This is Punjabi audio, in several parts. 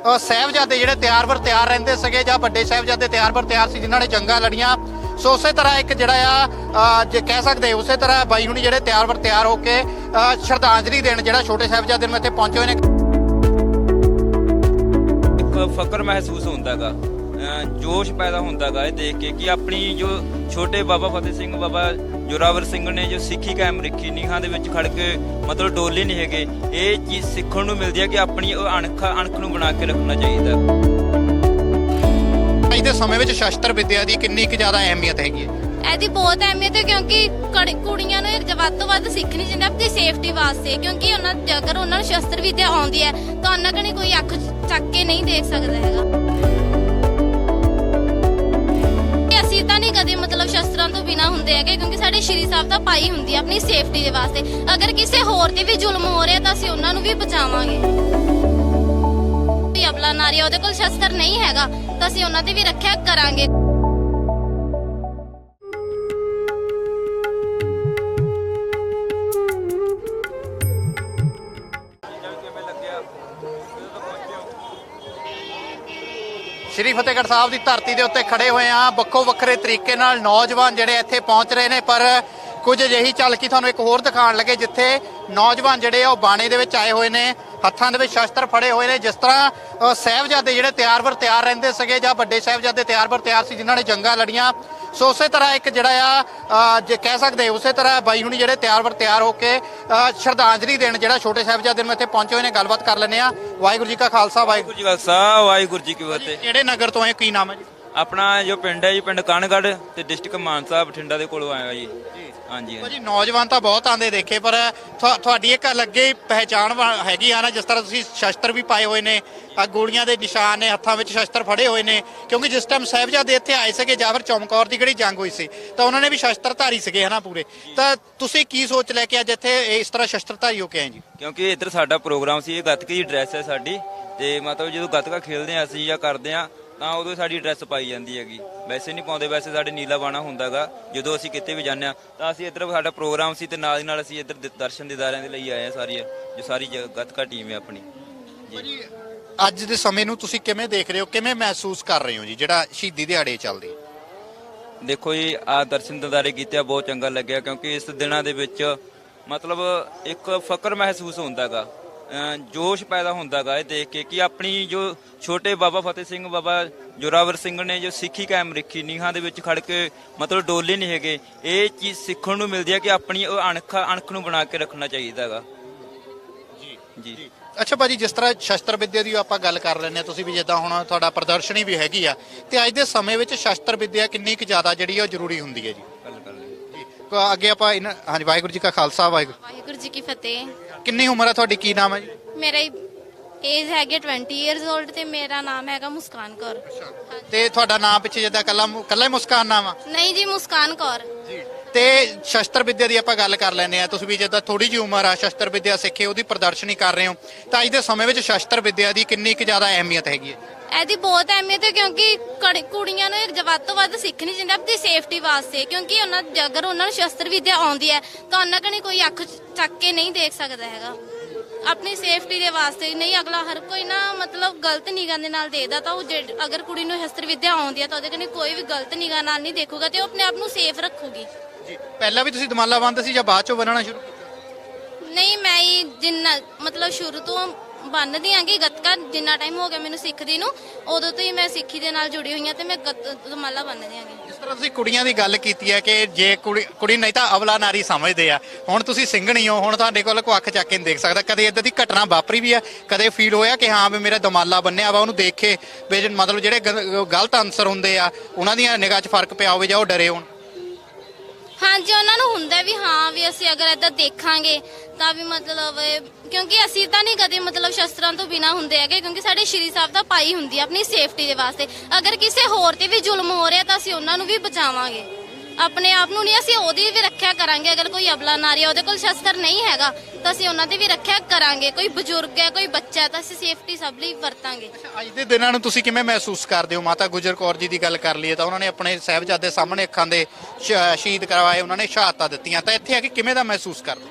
ਅ, ਜਿਹੜੇ ਤਿਆਰ ਬਰ ਤਿਆਰ ਰਹਿੰਦੇ ਸੀਗੇ ਜਾਂ ਵੱਡੇ ਸਾਹਿਬਜ਼ਾਦੇ ਤਿਆਰ ਬਰ ਤਿਆਰ ਸੀ ਜਿਨ੍ਹਾਂ ਨੇ ਜੰਗਾਂ ਲੜੀਆਂ। ਸੋ ਉਸੇ ਤਰ੍ਹਾਂ ਇੱਕ ਜਿਹੜਾ ਆ ਜੇ ਕਹਿ ਸਕਦੇ ਉਸੇ ਤਰ੍ਹਾਂ ਬਾਈ ਹੁਣੀ ਜਿਹੜੇ ਤਿਆਰ ਵਰ ਤਿਆਰ ਹੋ ਕੇ ਅ, ਸ਼ਰਧਾਂਜਲੀ ਦੇਣ ਜਿਹੜਾ ਛੋਟੇ ਸਾਹਿਬਜ਼ਾਦੇ ਨੂੰ ਇੱਥੇ ਪਹੁੰਚੇ ਹੋਏ ਨੇ। ਇੱਕ ਫਕਰ ਮਹਿਸੂਸ ਹੁੰਦਾਗਾ ਜੋਸ਼ ਪੈਦਾ ਹੁੰਦਾਗਾ ਇਹ ਦੇਖ ਕੇ ਕਿ ਆਪਣੀ ਜੋ ਛੋਟੇ ਬਾਬਾ ਫਤਿਹ ਸਿੰਘ ਬਾਬਾ ਜੋਰਾਵਰ ਸਿੰਘ ਨੇ ਜੋ ਸਿੱਖੀ ਕਾਇਮ ਰੱਖੀ ਨੀਹਾਂ ਦੇ ਵਿੱਚ ਖੜ ਕੇ ਮਤਲਬ ਡੋਲੇ ਨਹੀਂ ਹੈਗੇ ਇਹ ਚੀਜ਼ ਸਿੱਖਣ ਨੂੰ ਮਿਲਦੀ ਹੈ ਕਿ ਆਪਣੀ ਉਹ ਅਣਖ ਅਣਖ ਨੂੰ ਬਣਾ ਕੇ ਰੱਖਣਾ ਚਾਹੀਦਾ। ਅੱਜ ਦੇ ਸਮੇਂ ਵਿੱਚ ਸ਼ਸਤਰ ਵਿੱਦਿਆ ਦੀ ਕਿੰਨੀ ਕੁ ਜ਼ਿਆਦਾ ਅਹਿਮੀਅਤ ਹੈਗੀ ਹੈ? ਇਹਦੀ ਬਹੁਤ ਅਹਿਮੀਅਤ ਹੈ ਕਿਉਂਕਿ ਕੜ- ਕੁੜੀਆਂ ਨੂੰ ਵੱਧ ਤੋਂ ਵੱਧ ਸਿੱਖਣੀ ਚਾਹੀਦੀ ਹੈ ਆਪਣੀ ਸੇਫਟੀ ਵਾਸਤੇ ਕਿਉਂਕਿ ਉਹਨਾਂ ਜੇਕਰ ਉਹਨਾਂ ਨੂੰ ਸ਼ਸਤਰ ਵਿੱਦਿਆ ਆਉਂਦੀ ਹੈ ਤਾਂ ਉਹਨਾਂ ਕਣੀ ਕੋਈ ਅੱਖ ਚੱਕ ਕੇ ਨਹੀਂ ਦੇਖ ਸਕਦਾ ਹੈਗਾ। ਅਸੀਂ ਤਾਂ ਨਹੀਂ ਕਦੇ ਮਤਲਬ ਸ਼ਸਤਰਾਂ ਤੋਂ ਬਿਨਾ ਹੁੰਦੇ ਹੈਗੇ ਕਿਉਂਕਿ ਸ਼੍ਰੀ ਸਾਹਿਬ ਤਾਂ ਪਾਈ ਹੁੰਦੀ ਹੈ ਆਪਣੀ ਸੇਫਟੀ ਦੇ ਵਾਸਤੇ। ਅਗਰ ਕਿਸੇ ਹੋਰ ਤੇ ਵੀ ਜ਼ੁਲਮ ਹੋ ਰਿਹਾ ਤਾਂ ਅਸੀਂ ਉਹਨਾਂ ਨੂੰ ਵੀ ਬਚਾਵਾਂਗੇ। ਵੀ ਅਬਲਾ ਨਾਰੀ ਹੈ, ਉਹਦੇ ਕੋਲ ਸ਼ਸਤਰ ਨਹੀਂ ਹੈਗਾ ਤਾਂ ਅਸੀਂ ਉਹਨਾਂ ਦੀ ਵੀ ਰੱਖਿਆ ਕਰਾਂਗੇ। ਸ਼੍ਰੀ ਫਤਿਹਗੜ੍ਹ ਸਾਹਿਬ ਦੀ ਧਰਤੀ ਦੇ ਉੱਤੇ ਖੜੇ ਹੋਏ ਆ ਵੱਖੋ ਵੱਖਰੇ ਤਰੀਕੇ ਨਾਲ ਨੌਜਵਾਨ ਜਿਹੜੇ ਇੱਥੇ ਪਹੁੰਚ ਰਹੇ ਨੇ, ਪਰ ਕੁਝ ਅਜਿਹੀ ਝਲਕੀ ਤੁਹਾਨੂੰ ਇੱਕ ਹੋਰ ਦਿਖਾਉਣ ਲੱਗੇ, ਜਿੱਥੇ ਨੌਜਵਾਨ ਜਿਹੜੇ ਆ ਉਹ ਬਾਣੇ ਦੇ ਵਿੱਚ ਆਏ ਹੋਏ ਨੇ ਹੱਥਾਂ ਦੇ ਵਿੱਚ ਸ਼ਸਤਰ ਫੜੇ ਹੋਏ ਨੇ ਜਿਸ ਤਰ੍ਹਾਂ ਸਾਹਿਬਜ਼ਾਦੇ ਜਿਹੜੇ ਤਿਆਰ ਬਰ ਤਿਆਰ ਰਹਿੰਦੇ ਸੀਗੇ ਜਾਂ ਵੱਡੇ ਸਾਹਿਬਜ਼ਾਦੇ ਤਿਆਰ ਬਰ ਤਿਆਰ ਸੀ ਜਿਨ੍ਹਾਂ ਨੇ ਜੰਗਾਂ ਲੜੀਆਂ। ਸੋ ਉਸੇ ਤਰ੍ਹਾਂ ਇੱਕ ਜਿਹੜਾ ਆ ਜੇ ਕਹਿ ਸਕਦੇ ਉਸੇ ਤਰ੍ਹਾਂ ਬਾਈ ਹੁਣੀ ਜਿਹੜੇ ਤਿਆਰ ਬਰ ਤਿਆਰ ਹੋ ਕੇ ਸ਼ਰਧਾਂਜਲੀ ਦੇਣ ਜਿਹੜਾ ਛੋਟੇ ਸਾਹਿਬਜ਼ਾਦੇ ਨੂੰ ਇੱਥੇ ਪਹੁੰਚੇ ਹੋਏ ਨੇ ਗੱਲਬਾਤ ਕਰ ਲੈਂਦੇ ਆ। ਵਾਹਿਗੁਰੂ ਜੀ ਕਾ ਖਾਲਸਾ ਵਾਹਿਗੁਰੂ ਜੀ ਕਾ ਖਾਲਸਾ ਵਾਹਿਗੁਰੂ ਜੀ ਕੀ ਫਤਿਹ। ਕਿਹੜੇ ਨਗਰ ਤੋਂ ਆਏ ਕੀ ਨਾਮ ਹੈ ਜੀ? ਆਪਣਾ ਜੋ ਪਿੰਡ ਹੈ ਜੀ ਪਿੰਡ ਕਾਨਗੜ ਤੇ ਡਿਸਟ੍ਰਿਕਟ ਮਾਨਸਾ ਬਠਿੰਡਾ ਦੇ ਕੋਲੋਂ ਆਇਆ ਜੀ। ਹਾਂਜੀ ਭਾਜੀ ਨੌਜਵਾਨ ਤਾਂ ਬਹੁਤ ਆਂਦੇ ਦੇਖੇ ਪਰ ਤੁਹਾ- ਤੁਹਾਡੀ ਇੱਕ ਅਲੱਗੇ ਪਹਿਚਾਣ ਵਾ- ਹੈਗੀ ਆ ਨਾ ਜਿਸ ਤਰ੍ਹਾਂ ਤੁਸੀਂ ਸ਼ਸਤਰ ਵੀ ਪਾਏ ਹੋਏ ਨੇ ਆ ਗੋਲੀਆਂ ਦੇ ਨਿਸ਼ਾਨ ਨੇ ਹੱਥਾਂ ਵਿੱਚ ਸ਼ਸਤਰ ਫੜੇ ਹੋਏ ਨੇ ਕਿਉਂਕਿ ਜਿਸ ਟਾਈਮ ਸਾਹਿਬਜ਼ਾਦੇ ਇੱਥੇ ਆਏ ਸੀਗੇ ਜਾਂ ਫਿਰ ਚੌਮਕੌਰ ਦੀ ਕਿਹੜੀ ਜੰਗ ਹੋਈ ਸੀ ਤਾਂ ਉਹਨਾਂ ਨੇ ਵੀ ਸ਼ਸਤਰ ਧਾਰੀ ਸੀਗੇ ਹਨਾ ਪੂਰੇ। ਤਾਂ ਤੁਸੀਂ ਕੀ ਸੋਚ ਲੈ ਕੇ ਅੱਜ ਇੱਥੇ ਇਸ ਤਰ੍ਹਾਂ ਸ਼ਸਤਰ ਧਾਰੀ ਹੋ ਕੇ ਆਏ ਜੀ? ਕਿਉਂਕਿ ਇੱਧਰ ਸਾਡਾ ਪ੍ਰੋਗਰਾਮ ਸੀ ਇਹ ਗੱਤਕੇ ਦੀ ਡਰੈਸ ਹੈ ਸਾਡੀ ਤੇ ਮਤਲਬ ਜਦੋਂ ਗੱਤਕਾ ਖੇਡਦੇ ਆ ਅਸੀਂ ਜਾਂ ਕਰਦੇ ਆ ਤਾਂ ਉਦੋਂ ਸਾਡੀ ਡਰੈਸ ਪਾਈ ਜਾਂਦੀ ਹੈਗੀ। ਵੈਸੇ ਨਹੀਂ ਪਾਉਂਦੇ ਵੈਸੇ ਸਾਡੇ ਨੀਲਾ ਬਾਣਾ ਹੁੰਦਾਗਾ। ਜਦੋਂ ਅਸੀਂ ਕਿਤੇ ਵੀ ਜਾਂਦੇ ਆ ਤਾਂ ਅਸੀਂ ਇੱਧਰ ਸਾਡਾ ਪ੍ਰੋਗਰਾਮ ਸੀ ਤੇ ਨਾਲ ਦੀ ਨਾਲ ਅਸੀਂ ਇੱਧਰ ਦ- ਦਰਸ਼ਨ ਦੀਦਾਰਿਆਂ ਦੇ ਲਈ ਆਏ ਆ ਸਾਰੀ ਜੋ ਸਾਰੀ ਜ- ਗੱਤਕਾ ਟੀਮ ਹੈ ਆਪਣੀ। ਜੀ। ਅੱਜ ਦੇ ਸਮੇਂ ਨੂੰ ਤੁਸੀਂ ਕਿਵੇਂ ਦੇਖ ਰਹੇ ਹੋ? ਕਿਵੇਂ ਮਹਿਸੂਸ ਕਰ ਰਹੇ ਹੋ ਜੀ ਜਿਹੜਾ ਸ਼ਹੀਦੀ ਦਿਹਾੜੇ ਚੱਲਦੇ? ਦੇਖੋ ਜੀ ਆ ਦਰਸ਼ਨ ਦਿਦਾਰੇ ਕੀਤੇ ਆ, ਬਹੁਤ ਚੰਗਾ ਲੱਗਿਆ ਕਿਉਂਕਿ ਇਸ ਦਿਨਾਂ ਦੇ ਵਿੱਚ ਮਤਲਬ ਇੱਕ ਫਕਰ ਮਹਿਸੂਸ ਹੁੰਦਾਗਾ ਜੋਸ਼ ਪੈਦਾ ਹੁੰਦਾਗਾ ਇਹ ਦੇਖ ਕੇ ਕਿ ਆਪਣੀ ਜੋ ਛੋਟੇ ਬਾਬਾ ਫਤਿਹ ਸਿੰਘ ਬਾਬਾ ਜੋਰਾਵਰ ਸਿੰਘ ਨੇ ਜੋ ਸਿੱਖੀ ਕਾਇਮ ਰੱਖੀ ਨੀਹਾਂ ਦੇ ਵਿੱਚ ਖੜ ਕੇ ਮਤਲਬ ਡੋਲੇ ਨਹੀਂ ਹੈਗੇ ਇਹ ਚੀਜ਼ ਸਿੱਖਣ ਨੂੰ ਮਿਲਦੀ ਹੈ ਕਿ ਆਪਣੀ ਉਹ ਅਣਖ ਅਣਖ ਨੂੰ ਬਣਾ ਕੇ ਰੱਖਣਾ ਚਾਹੀਦਾਗਾ ਜੀ ਜੀ। ਅੱਛਾ ਭਾਜੀ ਜਿਸ ਤਰ੍ਹਾਂ ਸ਼ਸਤਰ ਵਿੱਦਿਆ ਦੀ ਆਪਾਂ ਗੱਲ ਕਰ ਲੈਂਦੇ ਹਾਂ ਤੁਸੀਂ ਵੀ ਜਿੱਦਾਂ ਹੁਣ ਤੁਹਾਡਾ ਪ੍ਰਦਰਸ਼ਨੀ ਵੀ ਹੈਗੀ ਆ ਤੇ ਅੱਜ ਦੇ ਸਮੇਂ ਵਿੱਚ ਸ਼ਸਤਰ ਵਿੱਦਿਆ ਕਿੰਨੀ ਕੁ ਜ਼ਿਆਦਾ ਜਿਹੜੀ ਆ ਉਹ ਜ਼ਰੂਰੀ ਹੁੰਦੀ ਹੈ ਜੀ? ਗੱਲ ਕਰ ਲਈ ਜੀ। ਤਾਂ ਅੱਗੇ ਆਪਾਂ ਇਹਨਾਂ- ਹਾਂਜੀ ਵਾਹਿਗੁਰੂ ਜੀ ਕਾ ਖਾਲਸਾ ਵਾਹਿਗੁਰੂ ਵਾਹਿਗੁਰੂ ਜੀ ਕੀ ਫਤਿਹ। ਕਿੰਨੀ ਉਮਰ ਹੈ ਤੁਹਾਡੀ? ਕੀ ਨਾਮ ਹੈ ਜੀ? ਮੇਰਾ ਏਜ ਹੈਗੀ 20 ਇਅਰਸ 올ਡ ਤੇ ਮੇਰਾ ਨਾਮ ਹੈਗਾ ਮੁਸਕਾਨ ਕੌਰ। ਤੇ ਤੁਹਾਡਾ ਨਾਮ ਪਿੱਛੇ ਜਿੱਦਾਂ ਕੱਲਾ ਕੱਲਾ ਹੀ ਮੁਸਕਾਨ ਨਾਮ ਆ? ਨਹੀਂ ਜੀ ਮੁਸਕਾਨ ਕੌਰ। ਤੇ ਸ਼ਸਤਰ ਵਿਦਿਆ ਦੀ ਆਪਾਂ ਗੱਲ ਕਰ ਲੈਂਦੇ ਆ ਤੁਸੀਂ ਵੀ ਜਿੱਦਾਂ ਥੋੜੀ ਜਿਹੀ ਉਮਰ ਆ, ਸ਼ਸਤਰ ਵਿੱਦਿਆ ਸਿੱਖੇ, ਉਹਦੀ ਪ੍ਰਦਰਸ਼ਨੀ ਕਰ ਰਹੇ ਹੋ। ਤਾਂ ਅੱਜ ਦੇ ਸਮੇਂ ਵਿੱਚ ਸ਼ਸਤਰ ਵਿੱਦਿਆ ਦੀ ਕਿੰਨੀ ਕੁ ਜ਼ਿਆਦਾ ਅਹਿਮੀਅਤ ਹੈਗੀ ਹੈ? ਇਹਦੀ ਬਹੁਤ ਅਹਿਮੀਅਤ ਹੈ ਕਿਉਂਕਿ ਕੜ- ਕੁੜੀਆਂ ਨੂੰ ਇਹ ਵੱਧ ਤੋਂ ਵੱਧ ਸਿੱਖਣੀ ਚਾਹੀਦੀ ਹੈ ਆਪਣੀ ਸੇਫਟੀ ਵਾਸਤੇ, ਕਿਉਂਕਿ ਉਹਨਾਂ ਜੇਕਰ ਉਹਨਾਂ ਨੂੰ ਸ਼ਸਤਰ ਵਿੱਦਿਆ ਆਉਂਦੀ ਹੈ, ਤਾਂ ਉਹਨਾਂ ਕਣੀ ਕੋਈ ਅੱਖ ਚੱਕ ਕੇ ਨਹੀਂ ਦੇਖ ਸਕਦਾ ਹੈਗਾ। ਆਪਣੀ ਸੇਫਟੀ ਦੇ ਵਾਸਤੇ ਨਹੀਂ, ਅਗਲਾ ਹਰ ਕੋਈ ਨਾ ਮਤਲਬ ਗਲਤ ਨਿਗਾਹ ਦੇ ਨਾਲ ਦੇਖਦਾ, ਤਾਂ ਉਹ ਜੇ- ਅਗਰ ਕੁੜੀ ਨੂੰ ਸ਼ਸਤਰ ਵਿਦਿਆ ਆਉਂਦੀ ਹੈ, ਤਾਂ ਉਹਦੇ ਕਣੀ ਕੋਈ ਵੀ ਗਲਤ ਨਿਗਾਹ ਨਾਲ ਨਹੀਂ ਦੇਖੂਗਾ ਤੇ ਉਹ ਆਪਣੇ ਆਪ ਨੂੰ ਸੇਫ ਰੱਖੂਗੀ। ਜੀ ਪਹਿਲਾਂ ਵੀ ਤੁਸੀਂ ਦਮਾਲਾ ਬੰਦ ਸੀ ਜਾਂ ਬਾਅਦ ਚੋਂ ਬਣਾਉਣਾ ਸ਼ੁਰੂ ਕੀਤਾ? ਨਹੀਂ ਮੈਂ ਹੀ ਜਿੰਨਾ ਮਤਲਬ ਸ਼ੁਰੂ ਤੋਂ ਬੰਨਦੀ ਆਂਗੀ ਗੱਤਕਾ ਜਿੰਨਾ ਟਾਈਮ ਹੋ ਗਿਆ ਮੈਨੂੰ ਸਿੱਖਦੀ ਨੂੰ ਉਦੋਂ ਤੋਂ ਹੀ ਮੈਂ ਸਿੱਖੀ ਦੇ ਨਾਲ ਜੁੜੀ ਹੋਈ ਹਾਂ ਤੇ ਮੈਂ ਗੱਤ- ਦਮਾਲਾ ਬੰਨਦੀ ਆਂਗੀ ਜਿਸ ਤਰ੍ਹਾਂ ਤੁਸੀਂ ਕੁੜੀਆਂ ਦੀ ਗੱਲ ਕੀਤੀ ਹੈ ਕਿ ਜੇ ਕੁੜੀ ਕੁੜੀ ਨਹੀਂ ਤਾਂ ਅਵਲਾ ਨਾਰੀ ਸਮਝਦੇ ਆ। ਹੁਣ ਤੁਸੀਂ ਸਿੰਘਣੀ ਹੋ ਹੁਣ ਤੁਹਾਡੇ ਕੋਲ ਕੋਈ ਅੱਖ ਚੱਕ ਕੇ ਨਹੀਂ ਦੇਖ ਸਕਦਾ। ਕਦੇ ਇਦਾਂ ਦੀ ਘਟਨਾ ਵਾਪਰੀ ਵੀ ਆ? ਕਦੇ ਫੀਲ ਹੋਇਆ ਕਿ ਹਾਂ ਵੀ ਮੇਰਾ ਦਮਾਲਾ ਬੰਨਿਆ ਵਾ ਉਹਨੂੰ ਦੇਖ ਕੇ ਵੀ ਜੇ ਮਤਲਬ ਜਿਹੜੇ ਗ- ਗਲਤ ਅਨਸਰ ਹੁੰਦੇ ਆ ਉਹਨਾਂ ਦੀਆਂ ਨਿਗਾਹ 'ਚ ਫ਼ਰਕ ਪਿਆ ਹੋਵੇ ਜਾਂ ਉਹ ਡਰੇ ਹੋਣ? ਹਾਂਜੀ, ਉਹਨਾਂ ਨੂੰ ਹੁੰਦਾ ਵੀ ਹਾਂ, ਵੀ ਅਸੀਂ ਅਗਰ ਏਦਾਂ ਦੇਖਾਂਗੇ, ਤਾਂ ਵੀ ਮਤਲਬ ਇਹ- ਕਿਉਂਕਿ ਅਸੀਂ ਤਾਂ ਨਹੀਂ ਕਦੇ ਮਤਲਬ ਸ਼ਸਤਰਾਂ ਤੋਂ ਬਿਨਾ ਹੁੰਦੇ ਹੈਗੇ, ਕਿਉਂਕਿ ਸਾਡੇ ਸ਼੍ਰੀ ਸਾਹਿਬ ਤਾਂ ਪਾਈ ਹੁੰਦੀ ਹੈ ਆਪਣੀ ਸੇਫਟੀ ਦੇ ਵਾਸਤੇ। ਅਗਰ ਕਿਸੇ ਹੋਰ ਤੇ ਵੀ ਜ਼ੁਲਮ ਹੋ ਰਿਹਾ, ਤਾਂ ਅਸੀਂ ਉਹਨਾਂ ਨੂੰ ਵੀ ਬਚਾਵਾਂਗੇ। ਆਪਣੇ ਆਪ ਨੂੰ ਨਹੀਂ ਅਸੀਂ ਉਹਦੀ ਵੀ ਰੱਖਿਆ ਕਰਾਂਗੇ। ਅਗਰ ਕੋਈ ਅਬਲਾ ਨਾਰੀ ਉਹਦੇ ਕੋਲ ਸ਼ਸਤਰ ਨਹੀਂ ਹੈਗਾ ਤਾਂ ਅਸੀਂ ਉਹਨਾਂ ਦੀ ਵੀ ਰੱਖਿਆ ਕਰਾਂਗੇ। ਕੋਈ ਬਜ਼ੁਰਗ ਹੈ ਕੋਈ ਬੱਚਾ ਹੈ ਤਾਂ ਅਸੀਂ ਸੇਫਟੀ ਸਭ ਲਈ ਵਰਤਾਂਗੇ। ਅੱਜ ਦੇ ਦਿਨਾਂ ਨੂੰ ਤੁਸੀਂ ਕਿਵੇਂ ਮਹਿਸੂਸ ਕਰਦੇ ਹੋ? ਮਾਤਾ ਗੁਜਰ ਕੌਰ ਜੀ ਦੀ ਗੱਲ ਕਰ ਲਈਏ ਤਾਂ ਉਹਨਾਂ ਨੇ ਆਪਣੇ ਸਾਹਿਬਜ਼ਾਦੇ ਸਾਹਮਣੇ ਅੱਖਾਂ ਦੇ ਸ਼- ਸ਼ਹੀਦ ਕਰਵਾਏ ਉਹਨਾਂ ਨੇ ਸ਼ਹਾਦਤਾਂ ਦਿੱਤੀਆਂ। ਤਾਂ ਇੱਥੇ ਆ ਕੇ ਕਿਵੇਂ ਦਾ ਮਹਿਸੂਸ ਕਰਦੇ ਹੋ?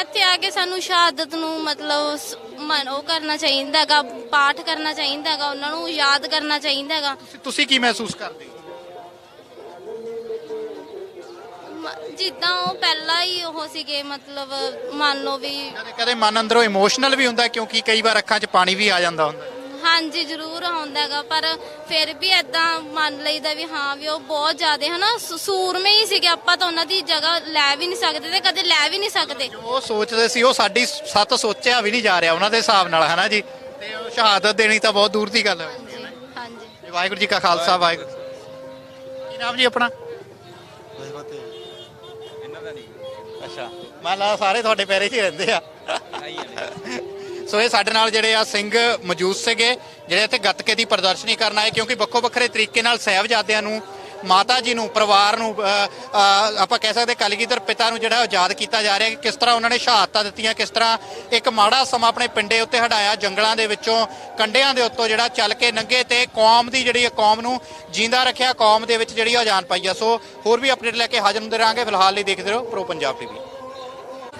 ਇੱਥੇ ਆ ਕੇ ਸਾਨੂੰ ਸ਼ਹਾਦਤ ਨੂੰ ਮਤਲਬ ਸ- ਮਨ ਉਹ ਕਰਨਾ ਚਾਹੀਦਾ ਹੈਗਾ ਪਾਠ ਕਰਨਾ ਚਾਹੀਦਾ ਹੈਗਾ ਉਹਨਾਂ ਨੂੰ ਯਾਦ ਕਰਨਾ ਚਾਹੀਦਾ ਹੈਗਾ। ਤੁਸੀਂ ਕੀ ਮਹਿਸੂਸ ਕਰਦੇ ਹੋ? ਜਿੱਦਾਂ ਉਹ ਪਹਿਲਾਂ ਹੀ ਉਹ ਸੀਗੇ ਮਤਲਬ ਮੰਨ ਲਓ ਵੀ ਕਦੇ ਕਦੇ ਮਨ ਅੰਦਰੋਂ ਇਮੋਸ਼ਨਲ ਵੀ ਹੁੰਦਾ ਕਿਉਂਕਿ ਕਈ ਵਾਰ ਅੱਖਾਂ 'ਚ ਪਾਣੀ ਵੀ ਆ ਜਾਂਦਾ ਹੁੰਦਾ। ਹਾਂਜੀ ਜ਼ਰੂਰ ਆਉਂਦਾ ਹੈਗਾ ਪਰ ਫਿਰ ਵੀ ਐਦਾਂ ਮੰਨ ਲਈਦਾ ਵੀ ਹਾਂ ਵੀ ਉਹ ਬਹੁਤ ਜ਼ਿਆਦਾ ਹਨਾ ਸ- ਸੂਰਮੇ ਹੀ ਸੀਗੇ ਆਪਾਂ ਤਾਂ ਉਹਨਾਂ ਦੀ ਜਗ੍ਹਾ ਲੈ ਵੀ ਨਹੀਂ ਸਕਦੇ ਤੇ ਕਦੇ ਲੈ ਵੀ ਨਹੀਂ ਸਕਦੇ। ਜੋ ਉਹ ਸੋਚਦੇ ਸੀ ਉਹ ਸਾਡੀ ਸੱਤ ਸੋਚਿਆ ਵੀ ਨਹੀਂ ਜਾ ਰਿਹਾ ਉਹਨਾਂ ਦੇ ਹਿਸਾਬ ਨਾਲ ਹਨਾ ਜੀ? ਤੇ ਉਹ ਸ਼ਹਾਦਤ ਦੇਣੀ ਤਾਂ ਬਹੁਤ ਦੂਰ ਦੀ ਗੱਲ ਹੈ ਹਾਂਜੀ। ਵਾਹਿਗੁਰੂ ਜੀ ਕਾ ਖਾਲਸਾ ਵਾਹਿਗੁਰੂ ਕੀ ਨਾਮ ਜੀ ਆਪਣਾ? ਇਹਨਾਂ ਦਾ ਨਹੀਂ ਅੱਛਾ। ਮੰਨ ਲਾ ਸਾਰੇ ਤੁਹਾਡੇ ਪੈਰੇ 'ਚ ਹੀ ਰਹਿੰਦੇ ਆ। ਸੋ ਇਹ ਸਾਡੇ ਨਾਲ ਜਿਹੜੇ ਆ ਸਿੰਘ ਮੌਜੂਦ ਸੀਗੇ, ਜਿਹੜੇ ਇੱਥੇ ਗੱਤਕੇ ਦੀ ਪ੍ਰਦਰਸ਼ਨੀ ਕਰਨ ਆਏ, ਕਿਉਂਕਿ ਵੱਖੋ ਵੱਖਰੇ ਤਰੀਕੇ ਨਾਲ ਸਾਹਿਬਜ਼ਾਦਿਆਂ ਨੂੰ ਮਾਤਾ ਜੀ ਨੂੰ, ਪਰਿਵਾਰ ਨੂੰ ਆਪਾਂ ਕਹਿ ਸਕਦੇ ਕਲਗੀਧਰ ਪਿਤਾ ਨੂੰ ਜਿਹੜਾ ਉਹ ਯਾਦ ਕੀਤਾ ਜਾ ਰਿਹਾ ਕਿ ਕਿਸ ਤਰ੍ਹਾਂ ਉਹਨਾਂ ਨੇ ਸ਼ਹਾਦਤਾਂ ਦਿੱਤੀਆਂ, ਕਿਸ ਤਰ੍ਹਾਂ ਇੱਕ ਮਾੜਾ ਸਮਾਂ ਆਪਣੇ ਪਿੰਡੇ ਉੱਤੇ ਹਟਾਇਆ, ਜੰਗਲਾਂ ਦੇ ਵਿੱਚੋਂ ਕੰਡਿਆਂ ਦੇ ਉੱਤੋਂ ਜਿਹੜਾ ਚੱਲ ਕੇ ਨੰਗੇ ਤੇ ਕੌਮ ਦੀ ਜਿਹੜੀ ਹੈ ਕੌਮ ਨੂੰ ਜਿੰਦਾ ਰੱਖਿਆ, ਕੌਮ ਦੇ ਵਿੱਚ ਜਿਹੜੀ ਆ ਜਾਨ ਪਾਈ ਆ। ਸੋ ਹੋਰ ਵੀ ਅਪਡੇਟ ਲੈ ਕੇ ਹਾਜ਼ਰ ਹੁੰਦੇ ਰਹਾਂਗੇ। ਫਿਲਹਾਲ ਲਈ ਦੇਖਦੇ ਰਹੋ ਪ੍ਰੋ ਪੰਜਾਬ ਟੀਵੀ